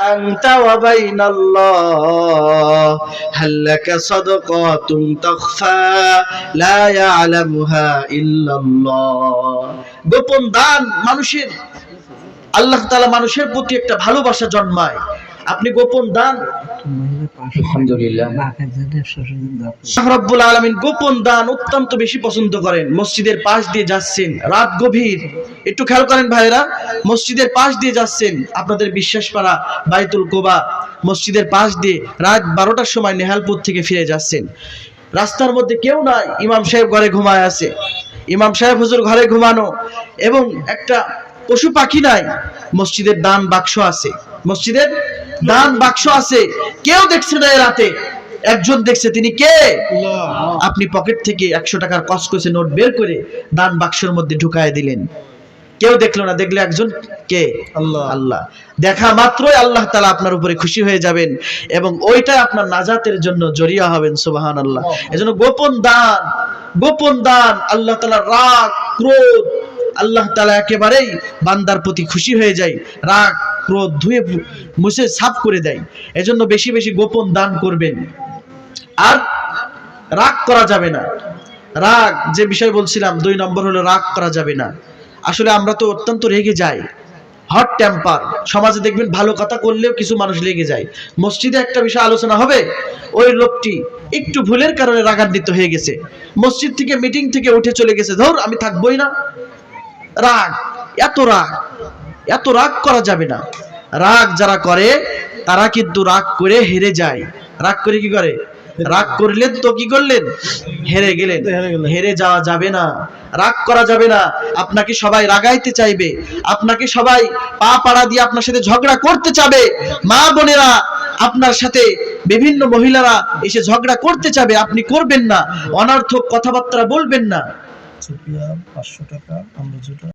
أنت وبين الله هل لك صدقات تخفى لا يعلمها إلا الله গোপন দান মানুষের আল্লাহ তাআলা মানুষের প্রতি একটা ভালোবাসা জন্মায় আপনি গোপন দান। আলহামদুলিল্লাহ। আল্লাহ রাব্বুল গোপন দান অত্যন্ত বেশি পছন্দ করেন। মসজিদের পাশ দিয়ে যাচ্ছেন। রাত গভীর। একটু খেয়াল করেন ভাইরা মসজিদের পাশ দিয়ে যাচ্ছেন। আপনাদের বিশ্বাস পাড়া বাইতুল কোবা মসজিদের পাশ দিয়ে রাত বারোটার সময় নেহালপুর থেকে ফিরে যাচ্ছেন। রাস্তার মধ্যে কেউ নাই। ইমাম সাহেব ঘরে ঘুমায় আছে। ইমাম সাহেব হুজুর ঘরে ঘুমানো। এবং একটা পশু পাখি নাই। মসজিদের দান বাক্স আছে। মসজিদের দান বাক্স আছে। কেউ দেখছে না রাতে। একজন দেখছে তিনি কে? আপনি পকেট থেকে একশো টাকার কসকসে নোট বের করে দান বাক্সের মধ্যে ঢুকায় দিলেন। কেউ দেখল না দেখলে একজন কে? আল্লাহ। আল্লাহ। দেখা মাত্রই আল্লাহ তালা আপনার উপরে খুশি হয়ে যাবেন এবং ওইটা আপনার নাজাতের জন্য জড়িয়া হবেন সুবাহান আল্লাহ। এজন্য গোপন দান গোপন দান আল্লাহ তালা রাগ ক্রোধ আল্লাহ তালা একেবারেই বান্দার প্রতি খুশি হয়ে যায়, রাগ, ক্রোধ ধুয়ে মুছে সাফ করে দেয়। এজন্য বেশি বেশি গোপন দান করবেন। আর রাগ করা যাবে না। রাগ, যে বিষয় বলছিলাম, দুই নম্বর হলো রাগ করা যাবে না। আসলে আমরা তো অত্যন্ত রেগে যাই। হট টেম্পার সমাজে দেখবেন ভালো কথা করলেও কিছু মানুষ লেগে যায়। মসজিদে একটা বিষয় আলোচনা হবে, ওই লোকটি একটু ভুলের কারণে রাগান্বিত হয়ে গেছে। মসজিদ থেকে মিটিং থেকে উঠে চলে গেছে। ধর, আমি থাকবোই না। রাগ এত রাগ এত রাগ করা যাবে না। রাগ যারা করে তারা কিন্তু রাগ করে হেরে যায়। রাগ করে কি করে? রাগ করলেন তো কি করলেন? হেরে গেলেন। হেরে যাওয়া যাবে না। রাগ করা যাবে না। আপনাকে সবাই রাগাইতে চাইবে। আপনাকে সবাই পা পাড়া দিয়ে আপনার সাথে ঝগড়া করতে চাবে। মা বোনেরা আপনার সাথে বিভিন্ন মহিলারা এসে ঝগড়া করতে চাবে। আপনি করবেন না। অনার্থক কথাবার্তা বলবেন না। টাকা